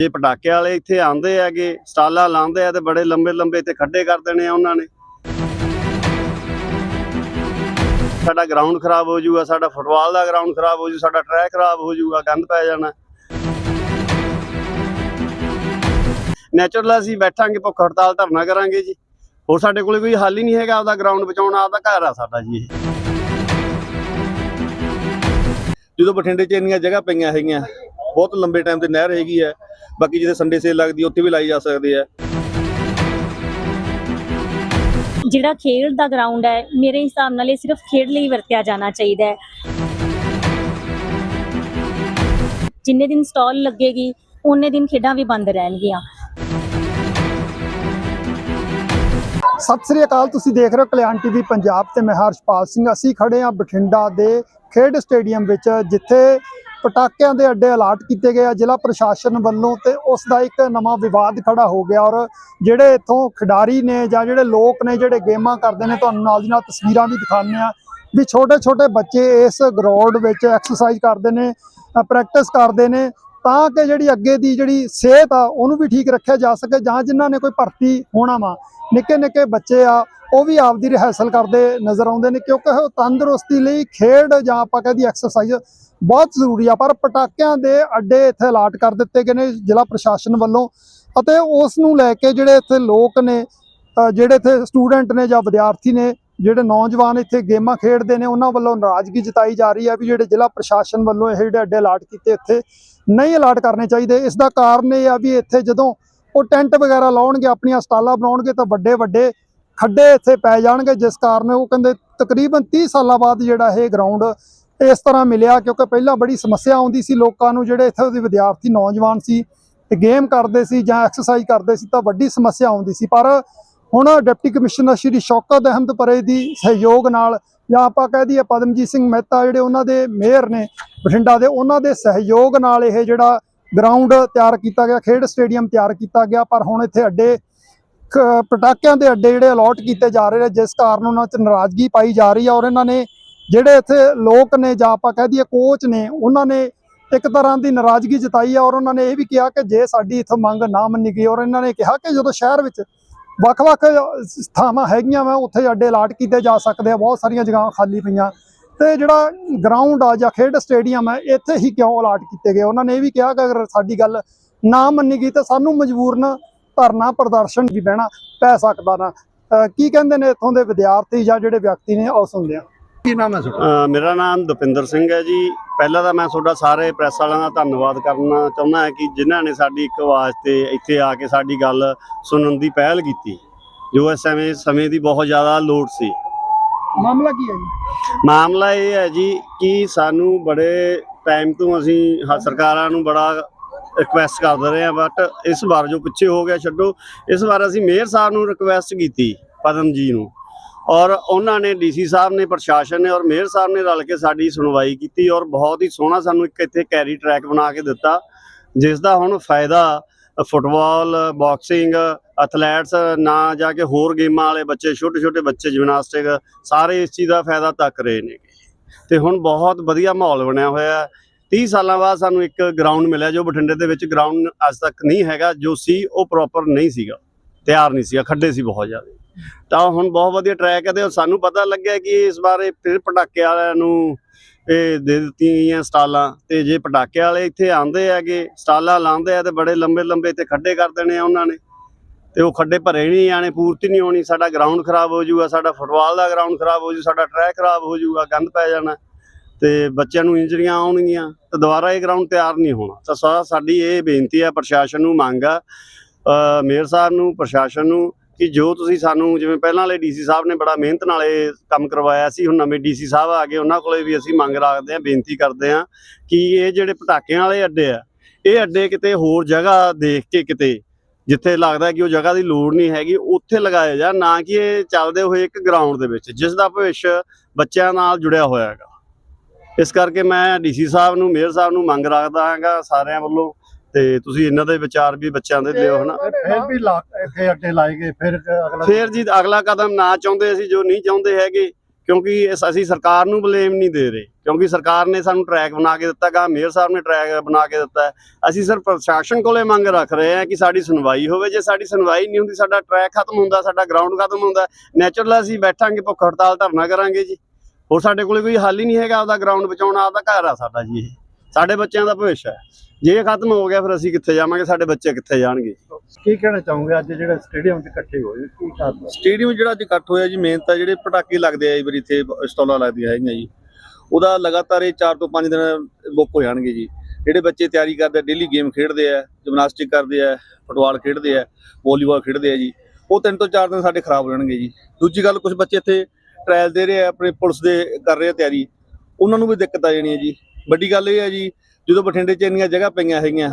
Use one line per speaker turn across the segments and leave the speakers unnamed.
ਜੇ ਪਟਾਕੇ ਵਾਲੇ ਇੱਥੇ ਆਉਂਦੇ ਹੈਗੇ, ਸਟਾਲਾਂ ਲਾਉਂਦੇ ਆ ਤੇ ਬੜੇ ਲੰਬੇ ਲੰਬੇ ਇੱਥੇ ਖੱਡੇ ਕਰ ਦੇਣੇ ਆ ਉਹਨਾਂ ਨੇ। ਸਾਡਾ ਗਰਾਊਂਡ ਖਰਾਬ ਹੋ ਜਾਊਗਾ, ਸਾਡਾ ਫੁੱਟਬਾਲ ਦਾ ਗਰਾਊਂਡ ਖਰਾਬ ਹੋ ਜਾਊ, ਸਾਡਾ ਟਰੈਕ ਖਰਾਬ ਹੋ ਜਾਊਗਾ, ਗੰਦ ਪੈ ਜਾਣਾ। ਨੈਚੁਰਲ ਅਸੀਂ ਬੈਠਾਂਗੇ, ਭੁੱਖ ਹੜਤਾਲ ਧਰਨਾ ਕਰਾਂਗੇ ਜੀ। ਹੋਰ ਸਾਡੇ ਕੋਲੇ ਕੋਈ ਹੱਲ ਹੀ ਨਹੀਂ ਹੈਗਾ, ਆਪਦਾ ਗਰਾਊਂਡ ਬਚਾਉਣਾ, ਆਪਦਾ ਘਰ ਆ ਸਾਡਾ ਜੀ ਇਹ।
ਜਦੋਂ ਬਠਿੰਡੇ 'ਚ ਇੰਨੀਆਂ ਜਗ੍ਹਾ ਪਈਆਂ ਹੈਗੀਆਂ ਬਹੁਤ ਲੰਬੇ ਟਾਈਮ ਤੇ ਨਹਿਰ ਹੈਗੀ ਹੈ। ਬਾਕੀ ਜਿੱਥੇ ਸੰਡੇ ਸੇਲ ਲੱਗਦੀ ਉੱਥੇ ਵੀ ਲਾਈ ਜਾ ਸਕਦੀ ਹੈ।
ਜਿਹੜਾ ਖੇਡ ਦਾ ਗਰਾਊਂਡ ਹੈ ਮੇਰੇ ਹਿਸਾਬ ਨਾਲ ਇਹ ਸਿਰਫ ਖੇਡ ਲਈ ਵਰਤਿਆ ਜਾਣਾ ਚਾਹੀਦਾ ਹੈ। ਜਿੰਨੇ ਦਿਨ ਸਟਾਲ ਲੱਗੇਗੀ ਉਹਨੇ ਦਿਨ ਖੇਡਾਂ ਵੀ ਬੰਦ ਰਹਿਣਗੀਆਂ।
ਸਤਿ ਸ੍ਰੀ ਅਕਾਲ ਤੁਸੀਂ ਦੇਖ ਰਹੇ ਹੋ ਕਲਿਆਣ ਟੀਵੀ ਪੰਜਾਬ ਤੇ ਮੈਂ ਹਰਸ਼ਪਾਲ ਸਿੰਘ। ਅਸੀਂ ਖੜੇ ਹਾਂ ਬਠਿੰਡਾ ਦੇ ਖੇਡ ਸਟੇਡੀਅਮ ਵਿੱਚ ਜਿੱਥੇ ਪਟਾਕਿਆਂ ਦੇ ਅੱਡੇ ਅਲਾਟ ਕੀਤੇ ਗਏ ਆ ਜ਼ਿਲ੍ਹਾ ਪ੍ਰਸ਼ਾਸਨ ਵੱਲੋਂ ਤੇ ਉਸ ਦਾ ਇੱਕ ਨਵਾਂ ਵਿਵਾਦ ਖੜਾ ਹੋ ਗਿਆ ਔਰ ਜਿਹੜੇ ਇੱਥੋਂ ਖਿਡਾਰੀ ਨੇ ਜਾਂ ਜਿਹੜੇ ਲੋਕ ਨੇ ਜਿਹੜੇ ਗੇਮਾਂ ਕਰਦੇ ਨੇ, ਤੁਹਾਨੂੰ ਨਾਲ ਦੀ ਨਾਲ ਤਸਵੀਰਾਂ ਵੀ ਦਿਖਾਉਂਦੇ ਆ ਵੀ ਛੋਟੇ ਛੋਟੇ ਬੱਚੇ ਇਸ ਗਰਾਊਂਡ ਵਿੱਚ ਐਕਸਰਸਾਈਜ਼ ਕਰਦੇ ਨੇ ਪ੍ਰੈਕਟਿਸ ਕਰਦੇ ਨੇ ਤਾਂ ਕਿ ਜਿਹੜੀ ਅੱਗੇ ਦੀ ਜਿਹੜੀ ਸਿਹਤ ਆ, ਉਹਨੂੰ ਵੀ ਠੀਕ ਰੱਖਿਆ ਜਾ ਸਕੇ ਜਾਂ ਜਿਨ੍ਹਾਂ ਨੇ ਕੋਈ ਭਰਤੀ ਹੋਣਾ ਵਾ। ਨਿੱਕੇ ਨਿੱਕੇ ਬੱਚੇ ਆ ਉਹ ਵੀ ਆਪਦੀ ਰਿਹਰਸਲ ਕਰਦੇ ਨਜ਼ਰ ਆਉਂਦੇ ਨੇ ਕਿਉਂਕਿ ਉਹ ਤੰਦਰੁਸਤੀ ਲਈ ਖੇਡ ਜਾਂ ਆਪਾਂ ਕਹਦੀ ਐਕਸਰਸਾਈਜ਼ ਬਹੁਤ ਜ਼ਰੂਰੀ ਆ, ਪਰ ਪਟਾਕਿਆਂ ਦੇ ਅੱਡੇ ਇੱਥੇ ਅਲਾਟ ਕਰ ਦਿੱਤੇ ਗਏ ਨੇ ਜ਼ਿਲ੍ਹਾ ਪ੍ਰਸ਼ਾਸਨ ਵੱਲੋਂ ਅਤੇ ਉਸ ਨੂੰ ਲੈ ਕੇ ਜਿਹੜੇ ਇੱਥੇ ਲੋਕ ਨੇ ਜਿਹੜੇ ਇੱਥੇ ਸਟੂਡੈਂਟ ਨੇ ਜਾਂ ਵਿਦਿਆਰਥੀ ਨੇ, ਜਿਹੜੇ ਨੌਜਵਾਨ ਇੱਥੇ ਗੇਮਾਂ ਖੇਡਦੇ ਨੇ, ਉਹਨਾਂ ਵੱਲੋਂ ਨਾਰਾਜ਼ਗੀ ਜਤਾਈ ਜਾ ਰਹੀ ਹੈ ਵੀ ਜਿਹੜੇ ਜ਼ਿਲ੍ਹਾ ਪ੍ਰਸ਼ਾਸਨ ਵੱਲੋਂ ਇਹ ਜਿਹੜੇ ਅੱਡੇ ਅਲਾਟ ਕੀਤੇ ਇੱਥੇ ਨਹੀਂ ਅਲਾਟ ਕਰਨੇ ਚਾਹੀਦੇ। ਇਸ ਦਾ ਕਾਰਨ ਇਹ ਆ ਵੀ ਇੱਥੇ ਜਦੋਂ ਉਹ ਟੈਂਟ ਵਗੈਰਾ ਲਾਉਣਗੇ, ਆਪਣੀਆਂ ਸਟਾਲਾਂ ਬਣਾਉਣਗੇ ਤਾਂ ਵੱਡੇ ਵੱਡੇ ਖੱਡੇ ਇੱਥੇ ਪੈ ਜਾਣਗੇ, ਜਿਸ ਕਾਰਨ ਉਹ ਕਹਿੰਦੇ ਤਕਰੀਬਨ 30 ਸਾਲਾਂ ਬਾਅਦ ਜਿਹੜਾ ਇਹ ਗਰਾਊਂਡ ਇਸ ਤਰ੍ਹਾਂ ਮਿਲਿਆ, ਕਿਉਂਕਿ ਪਹਿਲਾਂ ਬੜੀ ਸਮੱਸਿਆ ਆਉਂਦੀ ਸੀ ਲੋਕਾਂ ਨੂੰ, ਜਿਹੜੇ ਇੱਥੇ ਦੇ ਵਿਦਿਆਰਥੀ ਨੌਜਵਾਨ ਸੀ ਤੇ ਗੇਮ ਕਰਦੇ ਸੀ ਜਾਂ ਐਕਸਰਸਾਈਜ਼ ਕਰਦੇ ਸੀ, ਤਾਂ ਵੱਡੀ ਸਮੱਸਿਆ ਆਉਂਦੀ ਸੀ। ਪਰ ਹੁਣ ਡਿਪਟੀ ਕਮਿਸ਼ਨਰ ਸ਼੍ਰੀ ਸ਼ੌਕਤ ਅਹਿਮਦ ਪਰੇ ਦੀ ਸਹਿਯੋਗ ਨਾਲ, ਜਾਂ ਆਪਾਂ ਕਹਿ ਦਈਏ ਪਦਮਜੀਤ ਸਿੰਘ ਮਹਿਤਾ ਜਿਹੜੇ ਉਹਨਾਂ ਦੇ ਮੇਅਰ ਨੇ, ਬਠਿੰਡਾ ਦੇ, ਉਹਨਾਂ ਦੇ ਸਹਿਯੋਗ ਨਾਲ ਇਹ ਜਿਹੜਾ ਗਰਾਊਂਡ ਤਿਆਰ ਕੀਤਾ ਗਿਆ, ਖੇਡ ਸਟੇਡੀਅਮ ਤਿਆਰ ਕੀਤਾ ਗਿਆ। ਪਰ ਹੁਣ ਇੱਥੇ ਅੱਡੇ ਪਟਾਕਿਆਂ ਦੇ ਅੱਡੇ ਜਿਹੜੇ ਅਲਾਟ ਕੀਤੇ ਜਾ ਰਹੇ ਨੇ, ਜਿਸ ਕਾਰਨ ਉਹਨਾਂ 'ਚ ਨਾਰਾਜ਼ਗੀ ਪਾਈ ਜਾ ਰਹੀ ਹੈ ਔਰ ਇਹਨਾਂ ਨੇ ਜਿਹੜੇ ਇੱਥੇ ਲੋਕ ਨੇ ਜਾਂ ਆਪਾਂ ਕਹਿ ਦਈਏ ਕੋਚ ਨੇ, ਉਹਨਾਂ ਨੇ ਇੱਕ ਤਰ੍ਹਾਂ ਦੀ ਨਾਰਾਜ਼ਗੀ ਜਤਾਈ ਹੈ ਔਰ ਉਹਨਾਂ ਨੇ ਇਹ ਵੀ ਕਿਹਾ ਕਿ ਜੇ ਸਾਡੀ ਇੱਥੋਂ ਮੰਗ ਨਾ ਮੰਨੀ ਗਈ ਔਰ ਇਹਨਾਂ ਨੇ ਕਿਹਾ ਕਿ ਜਦੋਂ ਸ਼ਹਿਰ ਵਿੱਚ ਵੱਖ-ਵੱਖ ਥਾਵਾਂ ਹੈਗੀਆਂ ਵਾ, ਉੱਥੇ ਅੱਡੇ ਅਲਾਟ ਕੀਤੇ ਜਾ ਸਕਦੇ ਆ, ਬਹੁਤ ਸਾਰੀਆਂ ਜਗ੍ਹਾ ਖਾਲੀ ਪਈਆਂ। ਤੇ ਜਿਹੜਾ ਗਰਾਊਂਡ ਆ ਜਾਂ ਖੇਡ ਸਟੇਡੀਅਮ ਹੈ ਇੱਥੇ ਹੀ ਕਿਉਂ ਅਲਾਟ ਕੀਤੇ ਗਏ? ਉਹਨਾਂ ਨੇ ਇਹ ਵੀ ਕਿਹਾ ਕਿ ਅਗਰ ਸਾਡੀ ਗੱਲ ਨਾ ਮੰਨੀ ਗਈ ਤਾਂ ਸਾਨੂੰ ਮਜਬੂਰਨ ਧਰਨਾ ਪ੍ਰਦਰਸ਼ਨ ਵੀ ਬਹਿਣਾ ਪੈ ਸਕਦਾ ਨਾ। ਕੀ ਕਹਿੰਦੇ ਨੇ ਇੱਥੋਂ ਦੇ ਵਿਦਿਆਰਥੀ ਜਾਂ ਜਿਹੜੇ ਵਿਅਕਤੀ ਨੇ ਉਹ ਸੁਣਦੇ ਆ।
ਕੀ ਨਾਮ ਹੈ ਤੁਹਾਡਾ?
ਮੇਰਾ ਨਾਮ ਦਪਿੰਦਰ ਸਿੰਘ ਹੈ ਜੀ। ਪਹਿਲਾਂ ਤਾਂ ਮੈਂ ਤੁਹਾਡਾ ਸਾਰੇ ਪ੍ਰੈਸ ਵਾਲਿਆਂ ਦਾ ਧੰਨਵਾਦ ਕਰਨਾ ਚਾਹੁੰਦਾ ਹਾਂ ਕਿ ਜਿਨ੍ਹਾਂ ਨੇ ਸਾਡੀ ਇੱਕ ਆਵਾਜ਼ ਤੇ ਇੱਥੇ ਆ ਕੇ ਸਾਡੀ ਗੱਲ ਸੁਣਨ ਦੀ ਪਹਿਲ ਕੀਤੀ ਜੋ ਇਸ ਸਮੇਂ ਸਮੇਂ ਦੀ ਬਹੁਤ ਜ਼ਿਆਦਾ ਲੋੜ ਸੀ।
ਮਾਮਲਾ ਕੀ ਹੈ ਜੀ?
ਮਾਮਲਾ ਇਹ ਹੈ ਜੀ ਕਿ ਸਾਨੂੰ ਬੜੇ ਟਾਈਮ ਤੋਂ ਅਸੀਂ ਸਰਕਾਰਾਂ ਨੂੰ ਬੜਾ ਰਿਕੁਐਸਟ ਕਰਦੇ ਰਹੇ ਹਾਂ ਬਟ ਇਸ ਵਾਰ ਜੋ ਪਿੱਛੇ ਹੋ ਗਿਆ ਛੱਡੋ, ਇਸ ਵਾਰ ਅਸੀਂ ਮੇਅਰ ਸਾਹਿਬ ਨੂੰ ਰਿਕੁਐਸਟ ਕੀਤੀ ਪਦਮ ਜੀ ਨੂੰ। ਔਰ ਉਹਨਾਂ ਨੇ ਡੀਸੀ ਸਾਹਿਬ ਨੇ, ਪ੍ਰਸ਼ਾਸਨ ਨੇ ਔਰ ਮੇਅਰ ਸਾਹਿਬ ਨੇ ਰਲ ਕੇ ਸਾਡੀ ਸੁਣਵਾਈ ਕੀਤੀ ਔਰ ਬਹੁਤ ਹੀ ਸੋਹਣਾ ਸਾਨੂੰ ਇੱਕ ਇੱਥੇ ਕੈਰੀ ਟਰੈਕ ਬਣਾ ਕੇ ਦਿੱਤਾ, ਜਿਸ ਦਾ ਹੁਣ ਫਾਇਦਾ ਫੁੱਟਬਾਲ ਬਾਕਸਿੰਗ ਐਥਲੈਟਸ ਨਾ ਜਾ ਕੇ ਹੋਰ ਗੇਮਾਂ ਵਾਲੇ ਬੱਚੇ ਛੋਟੇ ਛੋਟੇ ਬੱਚੇ ਜਿਮਨਾਸਟਿਕ ਸਾਰੇ ਇਸ ਚੀਜ਼ ਦਾ ਫਾਇਦਾ ਤੱਕ ਰਹੇ ਨੇ ਤੇ ਹੁਣ ਬਹੁਤ ਵਧੀਆ ਮਾਹੌਲ ਬਣਿਆ ਹੋਇਆ 30 ਸਾਲਾਂ ਬਾਅਦ ਸਾਨੂੰ ਇੱਕ ਗਰਾਊਂਡ ਮਿਲਿਆ ਜੋ ਬਠਿੰਡੇ ਦੇ ਵਿੱਚ ਗਰਾਊਂਡ ਅੱਜ ਤੱਕ ਨਹੀਂ ਹੈਗਾ, ਜੋ ਸੀ ਉਹ ਪ੍ਰੋਪਰ ਨਹੀਂ ਸੀਗਾ, ਤਿਆਰ ਨਹੀਂ ਸੀਗਾ, ਖੱਡੇ ਸੀ ਬਹੁਤ ਜ਼ਿਆਦਾ। ਤਾਂ ਹੁਣ ਬਹੁਤ ਵਧੀਆ ਟਰੈਕ ਹੈ ਤੇ ਸਾਨੂੰ ਪਤਾ ਲੱਗਿਆ ਕਿ ਇਸ ਬਾਰੇ ਫਿਰ ਪਟਾਕੇ ਵਾਲਿਆਂ ਨੂੰ ਇਹ ਦੇ ਦਿੱਤੀਆਂ ਗਈਆਂ ਸਟਾਲਾਂ ਤੇ ਜੇ ਪਟਾਕੇ ਵਾਲੇ ਇੱਥੇ ਆਉਂਦੇ ਹੈਗੇ, ਸਟਾਲਾਂ ਲਾਉਂਦੇ ਆ ਤੇ ਬੜੇ ਲੰਬੇ ਲੰਬੇ ਇੱਥੇ ਖੱਡੇ ਕਰ ਦੇਣੇ ਆ ਉਹਨਾਂ ਨੇ। ਤੇ ਉਹ ਖੱਡੇ ਭਰੇ ਨਹੀਂ ਜਾਣੇ ਪੂਰਤੀ ਨਹੀਂ ਹੋਣੀ, ਸਾਡਾ ਗਰਾਊਂਡ ਖਰਾਬ ਹੋ ਜਾਊਗਾ, ਸਾਡਾ ਫੁੱਟਬਾਲ ਦਾ ਗਰਾਊਂਡ ਖਰਾਬ ਹੋ ਜਾਊ, ਸਾਡਾ ਟਰੈਕ ਖਰਾਬ ਹੋ ਜਾਊਗਾ, ਗੰਦ ਪੈ ਜਾਣਾ। ਤੇ ਬੱਚਿਆਂ ਨੂੰ ਇੰਜਰੀਆਂ ਆਉਣਗੀਆਂ, ਤਾਂ ਦੁਬਾਰਾ ਇਹ ਗਰਾਊਂਡ ਤਿਆਰ ਨਹੀਂ ਹੋਣਾ। ਤਾਂ ਸਾ- ਸਾਡੀ ਇਹ ਬੇਨਤੀ ਹੈ, ਪ੍ਰਸ਼ਾਸਨ ਨੂੰ ਮੰਗ ਆ ਮੇਅਰ ਸਾਹਿਬ ਨੂੰ, ਪ੍ਰਸ਼ਾਸਨ ਨੂੰ, ਕਿ ਜੋ ਤੁਸੀਂ ਸਾਨੂੰ, ਜਿਵੇਂ ਪਹਿਲਾਂ ਵਾਲੇ ਡੀਸੀ ਸਾਹਿਬ ਨੇ ਬੜਾ ਮਿਹਨਤ ਨਾਲ ਇਹ ਕੰਮ ਕਰਵਾਇਆ ਸੀ, ਹੁਣ ਨਵੇਂ ਡੀਸੀ ਸਾਹਿਬ ਆ ਗਏ, ਉਹਨਾਂ ਕੋਲੇ ਵੀ ਅਸੀਂ ਮੰਗ ਰੱਖਦੇ ਹਾਂ, ਬੇਨਤੀ ਕਰਦੇ ਹਾਂ, ਕਿ ਇਹ ਜਿਹੜੇ ਪਟਾਕਿਆਂ ਵਾਲੇ ਅੱਡੇ ਆ, ਇਹ ਅੱਡੇ ਕਿਤੇ ਹੋਰ ਜਗ੍ਹਾ ਦੇਖ ਕੇ ਕਿਤੇ, ਜਿੱਥੇ ਲੱਗਦਾ ਕਿ ਉਹ ਜਗ੍ਹਾ ਦੀ ਲੋੜ ਨਹੀਂ ਹੈਗੀ, ਉੱਥੇ ਲਗਾਏ ਜਾ ਨਾ ਕਿ ਇਹ ਚੱਲਦੇ ਹੋਏ ਇੱਕ ਗਰਾਊਂਡ ਦੇ ਵਿੱਚ, ਜਿਸ ਦਾ ਭਵਿੱਖ ਬੱਚਿਆਂ ਨਾਲ ਜੁੜਿਆ ਹੋਇਆ ਹੈਗਾ। ਇਸ ਕਰਕੇ ਮੈਂ ਡੀਸੀ ਸਾਹਿਬ ਨੂੰ ਮੇਅਰ ਸਾਹਿਬ ਨੂੰ ਮੰਗ ਰੱਖਦਾ ਹਾਂਗਾ ਸਾਰਿਆਂ ਵੱਲੋਂ ਤੇ ਤੁਸੀਂ ਇਹਨਾਂ ਦੇ ਵਿਚਾਰ ਵੀ ਬੱਚਿਆਂ ਦੇ ਲਿਓ ਹਨਾ
ਫਿਰ ਵੀ ਇੱਥੇ ਅੱਡੇ ਲਾਏ ਗਏ ਫਿਰ ਅਗਲਾ
ਫੇਰ ਜੀ ਅਗਲਾ ਕਦਮ ਨਾ ਚਾਹੁੰਦੇ ਅਸੀਂ ਜੋ ਨਹੀਂ ਚਾਹੁੰਦੇ ਹੈਗੇ ਕਿਉਂਕਿ ਅਸੀਂ ਸਰਕਾਰ ਨੂੰ ਬਲੇਮ ਨਹੀਂ ਦੇ ਰਹੇ ਕਿਉਂਕਿ ਸਰਕਾਰ ਨੇ ਸਾਨੂੰ ਟਰੈਕ ਬਣਾ ਕੇ ਦਿੱਤਾ ਗਾ ਮੇਅਰ ਸਾਹਿਬ ਨੇ ਟਰੈਕ ਬਣਾ ਕੇ ਦਿੱਤਾ। ਅਸੀਂ ਸਿਰਫ ਪ੍ਰਸ਼ਾਸਨ ਕੋਲੇ ਮੰਗ ਰੱਖ ਰਹੇ ਹਾਂ ਕਿ ਸਾਡੀ ਸੁਣਵਾਈ ਹੋਵੇ ਜੇ ਸਾਡੀ ਸੁਣਵਾਈ ਨਹੀਂ ਹੁੰਦੀ ਸਾਡਾ ਟਰੈਕ ਖਤਮ ਹੁੰਦਾ ਸਾਡਾ ਗਰਾਊਂਡ ਖਤਮ ਹੁੰਦਾ ਨੈਚੁਰਲ ਅਸੀਂ ਬੈਠਾਂਗੇ ਭੁੱਖ ਹੜਤਾਲ ਧਰਨਾ ਕਰਾਂਗੇ ਜੀ ਹੋਰ ਸਾਡੇ ਕੋਲੇ ਕੋਈ ਹੱਲ ਹੀ ਨਹੀਂ ਹੈਗਾ ਆਪਦਾ ਗਰਾਊਂਡ ਬਚਾਉਣਾ ਆਪਦਾ ਘਰ ਆ ਸਾਡਾ ਜੀ ਇਹ। ਸਾਡੇ ਬੱਚਿਆਂ ਦਾ ਭਵਿੱਖ ਹੈ। ਜੇ ਇਹ ਖਤਮ ਹੋ ਗਿਆ ਫਿਰ ਅਸੀਂ ਕਿੱਥੇ ਜਾਵਾਂਗੇ? ਸਾਡੇ ਬੱਚੇ ਕਿੱਥੇ ਜਾਣਗੇ?
ਕੀ ਕਹਿਣਾ ਚਾਹੋਗੇ? ਅੱਜ ਜਿਹੜੇ ਸਟੇਡੀਅਮ 'ਚ ਇਕੱਠੇ ਹੋਏ ਕੀ ਕਾਰਨ
ਸਟੇਡੀਅਮ ਜਿਹੜਾ ਅੱਜ ਇਕੱਠ ਹੋਇਆ ਜੀ ਮੇਨ ਤਾਂ ਜਿਹੜੇ ਪਟਾਕੇ ਲੱਗਦੇ ਆ ਇਹ ਵਾਰੀ ਇੱਥੇ ਸਟਾਲਾਂ ਲੱਗਦੀਆਂ ਹੈਗੀਆਂ ਜੀ। ਉਹਦਾ ਲਗਾਤਾਰ ਇਹ 4 ਤੋਂ 5 ਦਿਨ ਬੁੱਕ ਹੋ ਜਾਣਗੇ ਜੀ। ਜਿਹੜੇ ਬੱਚੇ ਤਿਆਰੀ ਕਰਦੇ ਆ ਡੇਲੀ ਗੇਮ ਖੇਡਦੇ ਆ ਜਿਮਨਾਸਟਿਕ ਕਰਦੇ ਆ ਫੁੱਟਬਾਲ ਖੇਡਦੇ ਆ ਵਾਲੀਬਾਲ ਖੇਡਦੇ ਆ ਜੀ। ਉਹ ਤਿੰਨ ਤੋਂ ਚਾਰ ਦਿਨ ਸਾਡੇ ਖਰਾਬ ਹੋ ਜਾਣਗੇ ਜੀ। ਦੂਜੀ ਗੱਲ ਕੁਝ ਬੱਚੇ ਇੱਥੇ ਟ੍ਰਾਇਲ ਦੇ ਰਹੇ ਆ, ਆਪਣੇ ਪੁਲਿਸ ਦੇ ਕਰ ਰਹੇ ਆ ਤਿਆਰੀ, ਉਹਨਾਂ ਨੂੰ ਵੀ ਦਿੱਕਤ ਆ ਜਾਣੀ ਹੈ ਜੀ। ਵੱਡੀ ਗੱਲ ਇਹ ਹੈ ਜੀ, ਜਦੋਂ ਬਠਿੰਡੇ 'ਚ ਇੰਨੀਆਂ ਜਗ੍ਹਾ ਪਈਆਂ ਹੈਗੀਆਂ,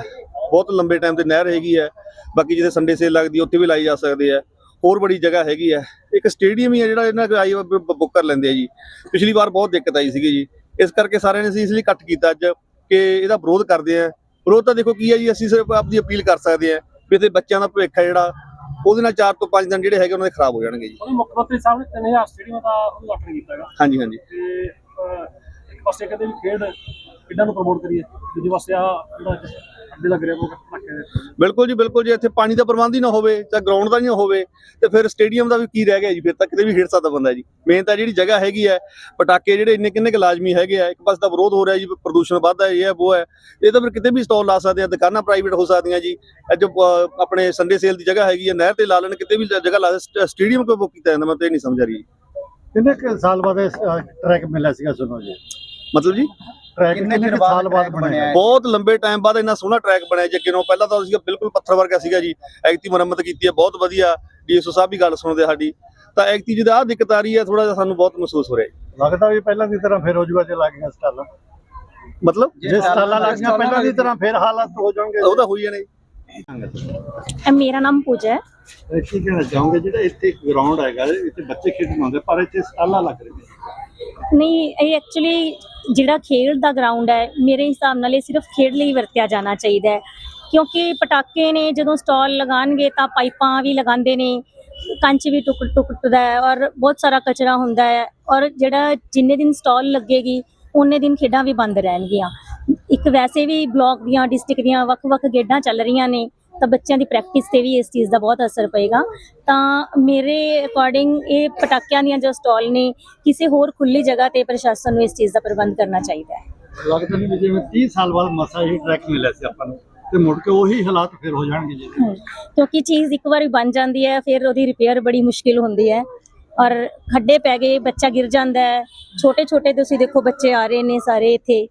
ਬਹੁਤ ਲੰਬੇ ਟਾਈਮ ਤੇ ਨਹਿਰ ਹੈਗੀ ਹੈ, ਬਾਕੀ ਜਿੱਥੇ ਸੰਡੇ ਸੇਲ ਲੱਗਦੀ ਉੱਥੇ ਵੀ ਲਾਈ ਜਾ ਸਕਦੇ ਆ, ਹੋਰ ਬੜੀ ਜਗ੍ਹਾ ਹੈਗੀ ਹੈ। ਇੱਕ ਸਟੇਡੀਅਮ ਹੀ ਹੈ ਜਿਹੜਾ ਇਹਨਾਂ ਆਈ ਬੁੱਕ ਕਰ ਲੈਂਦੇ ਆ ਜੀ। ਪਿਛਲੀ ਵਾਰ ਬਹੁਤ ਦਿੱਕਤ ਆਈ ਸੀਗੀ ਜੀ। ਇਸ ਕਰਕੇ ਸਾਰਿਆਂ ਨੇ ਅਸੀਂ ਇਸ ਲਈ ਇਕੱਠ ਕੀਤਾ ਅੱਜ ਕਿ ਇਹਦਾ ਵਿਰੋਧ ਕਰਦੇ ਆ। ਵਿਰੋਧ ਤਾਂ ਦੇਖੋ ਕੀ ਹੈ ਜੀ, ਅਸੀਂ ਸਿਰਫ ਆਪਦੀ ਅਪੀਲ ਕਰ ਸਕਦੇ ਆ ਵੀ ਇੱਥੇ ਬੱਚਿਆਂ ਦਾ ਭਵਿੱਖ ਹੈ ਜਿਹੜਾ ਉਹਦੇ ਨਾਲ 4 ਤੋਂ 5 ਦਿਨ ਜਿਹੜੇ ਹੈਗੇ ਉਹਨਾਂ ਦੇ ਖਰਾਬ ਹੋ ਜਾਣਗੇ ਜੀ।
ਉਹਨੇ ਮੁੱਖ ਮੰਤਰੀ ਸਾਹਿਬ ਨੇ 3000 ਸਟੇਡੀਅਮ ਦਾ ਉਦਘਾਟਨ ਕੀਤਾ ਹੈਗਾ।
ਹਾਂਜੀ ਹਾਂਜੀ।
ਤੇ ਅਹ, ਇੱਕ ਪਾਸੇ ਕਹਿੰਦੇ ਵੀ ਖੇਡ ਖੇਡਾਂ ਨੂੰ ਪ੍ਰਮੋਟ ਕਰੀਏ ਦੂਜੇ ਪਾਸੇ ਆ ਜਿਹੜਾ ਅੱਡੇ ਲੱਗ ਰਿਹਾ ਉਹ ਧੱਕੇ ਦੇ
ਬਿਲਕੁਲ ਜੀ, ਬਿਲਕੁਲ ਜੇ, ਇੱਥੇ ਪਾਣੀ ਦਾ ਪ੍ਰਬੰਧ ਹੀ ਨਾ ਹੋਵੇ ਜਾਂ ਗਰਾਊਂਡ ਦਾ ਨਹੀਂ ਹੋਵੇ, ਤੇ ਫਿਰ ਸਟੇਡੀਅਮ ਦਾ ਵੀ ਕੀ ਰਹਿ ਗਿਆ ਜੀ, ਫਿਰ ਤਾਂ ਕਿਤੇ ਵੀ ਖੇਡ ਸਕਦਾ ਬੰਦਾ ਜੀ। ਮੇਨ ਤਾਂ ਜਿਹੜੀ ਜਗ੍ਹਾ ਹੈਗੀ ਹੈ, ਪਟਾਕੇ ਜਿਹੜੇ ਇੰਨੇ ਕਿੰਨੇ ਕੁ ਲਾਜ਼ਮੀ ਹੈਗੇ ਆ, ਇੱਕ ਪਾਸੇ ਤਾਂ ਵਿਰੋਧ ਹੋ ਰਿਹਾ ਜੀ, ਪ੍ਰਦੂਸ਼ਣ ਵੱਧਦਾ ਇਹ ਹੈ, ਉਹ ਹੈ, ਇਹ ਤਾਂ ਫਿਰ ਕਿਤੇ ਵੀ ਸਟਾਲ ਲਾ ਸਕਦੇ ਆ, ਦੁਕਾਨਾਂ ਪ੍ਰਾਈਵੇਟ ਹੋ ਸਕਦੀਆਂ ਜੀ ਅੱਜ ਆਪਣੇ ਸੰਡੇ ਸੇਲ ਦੀ ਜਗ੍ਹਾ ਹੈਗੀ ਹੈ, ਨਹਿਰ ਤੇ ਲਾ ਲੈਣ, ਕਿਤੇ ਵੀ ਜਗ੍ਹਾ ਲਾ ਸਟੇਡੀਅਮ ਕਿਉਂ ਬੁੱਕ ਕੀਤਾ ਜਾਂਦਾ, ਮੈਂ ਤਾਂ ਇਹ ਨਹੀਂ ਸਮਝ ਆ ਰਹੀ
ਕਿੰਨੇ ਸਾਲ ਬਾਅਦ ਟਰੈਕ ਮਿਲਿਆ ਸੀਗਾ ਸੁਣੋ ਜੀ
ਮਤਲਬ ਜੀ?
ਟਰੈਕ ਕਿੰਨੇ ਕੁ ਸਾਲ ਬਾਅਦ ਬਣਿਆ
ਬਹੁਤ ਲੰਬੇ ਟਾਈਮ ਬਾਅਦ ਇੰਨਾ ਸੋਹਣਾ ਟਰੈਕ ਬਣਿਆ ਜੀ ਕਿਨੋਂ ਪਹਿਲਾਂ ਤਾਂ ਸੀਗਾ ਬਿਲਕੁਲ ਪੱਥਰ ਵਰਗਾ ਸੀਗਾ ਜੀ। ਐਕਤੀ ਮੁਰੰਮਤ ਕੀਤੀ ਹੈ ਬਹੁਤ ਵਧੀਆ। ਡੀਐਸਓ ਸਾਹਿਬ ਵੀ ਗੱਲ ਸੁਣਦੇ ਸਾਡੀ। ਤਾਂ ਐਕਤੀ ਜਿਹਦਾ ਆ ਦਿੱਕਤ ਆ ਰਹੀ ਹੈ ਥੋੜਾ ਜਿਹਾ ਸਾਨੂੰ ਬਹੁਤ ਮਹਿਸੂਸ ਹੋ ਰਿਹਾ ਜੀ।
ਲੱਗਦਾ ਵੀ ਪਹਿਲਾਂ ਦੀ ਤਰ੍ਹਾਂ ਫਿਰ ਹੋ ਜੂਗਾ ਜੇ ਲੱਗੀਆਂ ਸਟਾਲਾਂ।
ਮਤਲਬ?
ਜੇ ਸਟਾਲਾਂ ਲੱਗੀਆਂ ਪਹਿਲਾਂ ਦੀ ਤਰ੍ਹਾਂ ਫਿਰ ਹਾਲਾਤ ਹੋ ਜਾਣਗੇ।
ਉਹ ਤਾਂ ਹੋਈ ਜਾਣੇ।
ਮੇਰਾ ਨਾਮ ਪੂਜਾ ਹੈ।
ਇਹ ਕੀ ਕਹਿਣਾ ਚਾਹੋਗੇ ਜਿਹੜਾ ਇੱਥੇ ਗਰਾਊਂਡ ਹੈਗਾ ਇੱਥੇ ਬੱਚੇ ਖੇਡਣ ਆਉਂਦੇ ਪਰ ਇੱਥੇ ਸਟਾਲਾਂ ਲੱਗ ਰਹੀਆਂ?
ਨਹੀਂ, ਇਹ ਐਕਚੁਅਲੀ ਜਿਹੜਾ ਖੇਡ ਦਾ ਗਰਾਊਂਡ ਹੈ, ਮੇਰੇ ਹਿਸਾਬ ਨਾਲ ਇਹ ਸਿਰਫ ਖੇਡ ਲਈ ਵਰਤਿਆ ਜਾਣਾ ਚਾਹੀਦਾ ਹੈ। ਕਿਉਂਕਿ ਪਟਾਕੇ ਨੇ ਜਦੋਂ ਸਟਾਲ ਲਗਾਣਗੇ ਤਾਂ ਪਾਈਪਾਂ ਵੀ ਲਗਾਉਂਦੇ ਨੇ, ਕੰਚ ਵੀ ਟੁੱਟ ਟੁੱਟਦਾ ਹੈ ਔਰ ਬਹੁਤ ਸਾਰਾ ਕਚਰਾ ਹੁੰਦਾ ਹੈ ਔਰ ਜਿਹੜਾ ਜਿੰਨੇ ਦਿਨ ਸਟਾਲ ਲੱਗੇਗੀ ਉਹਨੇ ਦਿਨ ਖੇਡਾਂ ਵੀ ਬੰਦ ਰਹਿਣਗੀਆਂ। ਇੱਕ ਵੈਸੇ ਵੀ ਬਲਾਕ ਦੀਆਂ ਡਿਸਟ੍ਰਿਕਟ ਦੀਆਂ ਵੱਖ-ਵੱਖ ਗੇਡਾਂ ਚੱਲ ਰਹੀਆਂ ਨੇ ਤਾਂ ਬੱਚਿਆਂ ਦੀ ਪ੍ਰੈਕਟਿਸ ਤੇ ਵੀ ਇਸ ਚੀਜ਼ ਦਾ ਬਹੁਤ ਅਸਰ ਪਏਗਾ। ਤਾਂ ਮੇਰੇ ਅਕੋਰਡਿੰਗ ਇਹ ਪਟਾਕਿਆਂ ਦੀਆਂ ਜੋ ਸਟਾਲ ਨੇ ਕਿਸੇ ਹੋਰ ਖੁੱਲੀ ਜਗ੍ਹਾ ਤੇ ਪ੍ਰਸ਼ਾਸਨ ਨੂੰ ਇਸ ਚੀਜ਼ ਦਾ ਪ੍ਰਬੰਧ ਕਰਨਾ ਚਾਹੀਦਾ ਹੈ।
ਲੱਗਦਾ ਨਹੀਂ ਜਿਵੇਂ 30 ਸਾਲ ਬਾਅਦ ਮਸਾ ਹੀ ਟਰੈਕ ਮਿਲਿਆ ਸੀ ਆਪਾਂ ਨੂੰ ਤੇ ਮੁੜ ਕੇ ਉਹੀ ਹਾਲਾਤ ਫਿਰ ਹੋ ਜਾਣਗੇ ਜੀ।
ਕਿਉਂਕਿ ਚੀਜ਼ ਇੱਕ ਵਾਰੀ ਬਣ ਜਾਂਦੀ ਹੈ ਫਿਰ ਉਹਦੀ ਰਿਪੇਅਰ ਬੜੀ ਮੁਸ਼ਕਿਲ ਹੁੰਦੀ ਹੈ। ਔਰ ਖੱਡੇ ਪੈ ਗਏ ਬੱਚਾ ਗਿਰ ਜਾਂਦਾ ਹੈ। ਛੋਟੇ ਛੋਟੇ ਤੁਸੀਂ ਦੇਖੋ ਬੱਚੇ ਆ ਰਹੇ ਨੇ ਸਾਰੇ ਇੱਥੇ।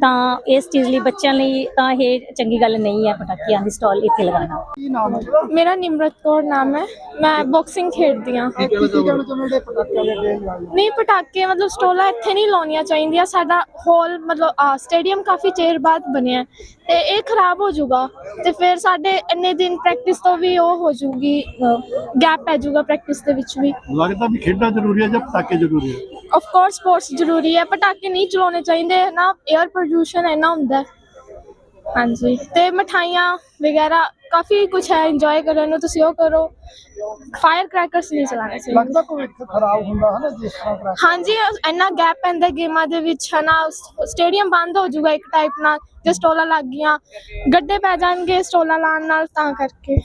ਤਾਂ ਇਸ ਚੀਜ਼ ਲਈ ਬੱਚਿਆਂ ਲਈ ਤਾਂ ਇਹ ਚੰਗੀ ਗੱਲ ਨਹੀਂ ਹੈ ਪਟਾਕਿਆਂ ਦੀ ਸਟਾਲ ਇੱਥੇ ਲਗਾਉਣਾ।
ਕੀ ਨਾਮ ਹੈ
ਮੇਰਾ ਨਿਮਰਤ ਕੌਰ ਨਾਮ ਹੈ। ਮੈਂ ਬਾਕਸਿੰਗ ਖੇਡਦੀ ਹਾਂ।
ਕੀ ਕਹਿਣਾ ਚਾਹੁੰਦੇ ਪਟਾਕਿਆਂ ਦੇ ਗੇਮ ਵਾਲੇ
ਨਹੀਂ ਪਟਾਕੇ ਮਤਲਬ ਸਟੋਲਾ ਇੱਥੇ ਨਹੀਂ ਲਾਉਣੀਆਂ ਚਾਹੀਦੀਆਂ। ਸਾਡਾ ਹਾਲ ਮਤਲਬ ਸਟੇਡੀਅਮ ਕਾਫੀ ਚਿਰ ਬਾਅਦ ਬਣਿਆ ਹੈ। ਤੇ ਇਹ ਖਰਾਬ ਹੋ ਜਾਊਗਾ। ਤੇ ਫਿਰ ਸਾਡੇ ਇੰਨੇ ਦਿਨ ਪ੍ਰੈਕਟਿਸ ਤੋਂ ਵੀ ਉਹ ਹੋ ਜਾਊਗੀ ਗੈਪ ਪੈ ਜਾਊਗਾ ਪ੍ਰੈਕਟਿਸ ਦੇ ਵਿੱਚ ਵੀ।
ਲੱਗਦਾ ਵੀ ਖੇਡਾਂ ਜ਼ਰੂਰੀ ਹੈ ਜਾਂ ਪਟਾਕੇ ਜ਼ਰੂਰੀ ਹੈ?
ਆਫ ਕੋਰਸ ਸਪੋਰਟਸ ਜ਼ਰੂਰੀ ਹੈ। ਪਟਾਕੇ ਨਹੀਂ ਚਲਾਉਣੇ ਚਾਹੀਦੇ ਨਾ 에ਅਰ ਪੋਲੂਸ਼ਨ ਇੰਨਾ ਹੁੰਦਾ ਹੈ। ਹਾਂਜੀ। ਤੇ ਮਠਾਈਆਂ ਵਗੈਰਾ ਕਾਫੀ ਕੁਝ ਹੈ ਇੰਜੋਏ ਕਰਨ ਨੂੰ ਤੁਸੀਂ ਉਹ ਕਰੋ। ਫਾਇਰ ਕ੍ਰੈਕਰਸ ਨਹੀਂ ਚਲਾਉਣੇ ਚਾਹੀਦੇ।
ਲੱਗਦਾ ਕੋਈ ਖਰਾਬ ਹੁੰਦਾ ਹੈ ਨਾ ਜਿਸ ਤਰ੍ਹਾਂ ਟਰੈਕ
ਹਾਂਜੀ ਇੰਨਾ ਗੈਪ ਪੈਂਦਾ ਗੇਮਾਂ ਦੇ ਵਿੱਚ ਹਨਾ ਸਟੇਡੀਅਮ ਬੰਦ ਹੋ ਜਾਊਗਾ ਇੱਕ ਟਾਈਪ ਨਾਲ ਜੇ ਸਟੋਲਾਂ ਲੱਗ ਗਈਆਂ ਗੱਡੇ ਪੈ ਜਾਣਗੇ ਸਟੋਲਾਂ ਲਾਉਣ ਨਾਲ ਤਾਂ ਕਰਕੇ।